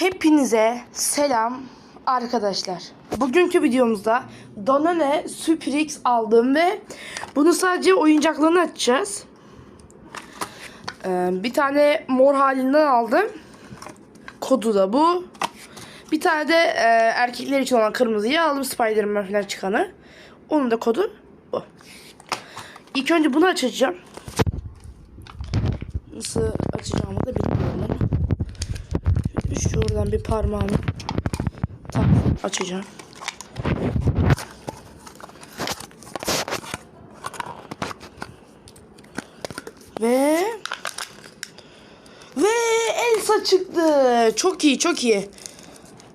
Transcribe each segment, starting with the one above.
Hepinize selam arkadaşlar. Bugünkü videomuzda Danone Super X aldım ve bunu sadece oyuncaklarını açacağız. Ee, bir tane mor halinden aldım. Kodu da bu. Bir tane de e, erkekler için olan kırmızıyı aldım. Spider-Man falan çıkanı. Onun da kodu bu. İlk önce bunu açacağım. Nasıl açacağımı da bilmiyorum ama. Şuradan bir parmağımı tak açacağım. Ve ve Elsa çıktı. Çok iyi, çok iyi.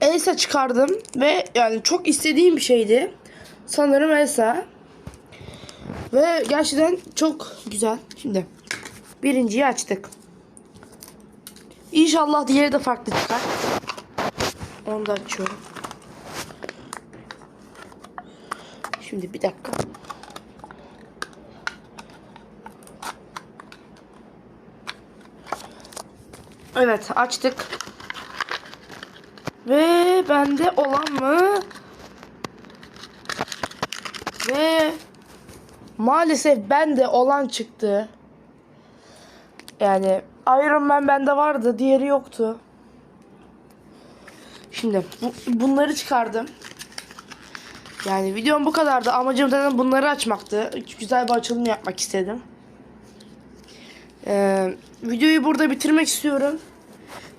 Elsa çıkardım ve yani çok istediğim bir şeydi. Sanırım Elsa. Ve gerçekten çok güzel. Şimdi birinciyi açtık. İnşallah diğeri de farklı çıkar. Onu da açıyorum. Şimdi bir dakika. Evet açtık. Ve bende olan mı? Ve maalesef bende olan çıktı. Yani Iron Man bende vardı, diğeri yoktu. Şimdi bu, bunları çıkardım. Yani videom bu kadardı. Amacım zaten bunları açmaktı. Güzel bir açılım yapmak istedim. Ee, videoyu burada bitirmek istiyorum.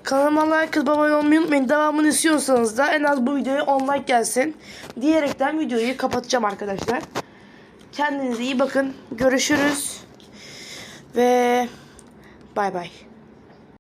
Kanalıma like atıp abone olmayı unutmayın. Devamını istiyorsanız da en az bu videoya 10 like gelsin. Diyerekten videoyu kapatacağım arkadaşlar. Kendinize iyi bakın. Görüşürüz. Ve Bye bye.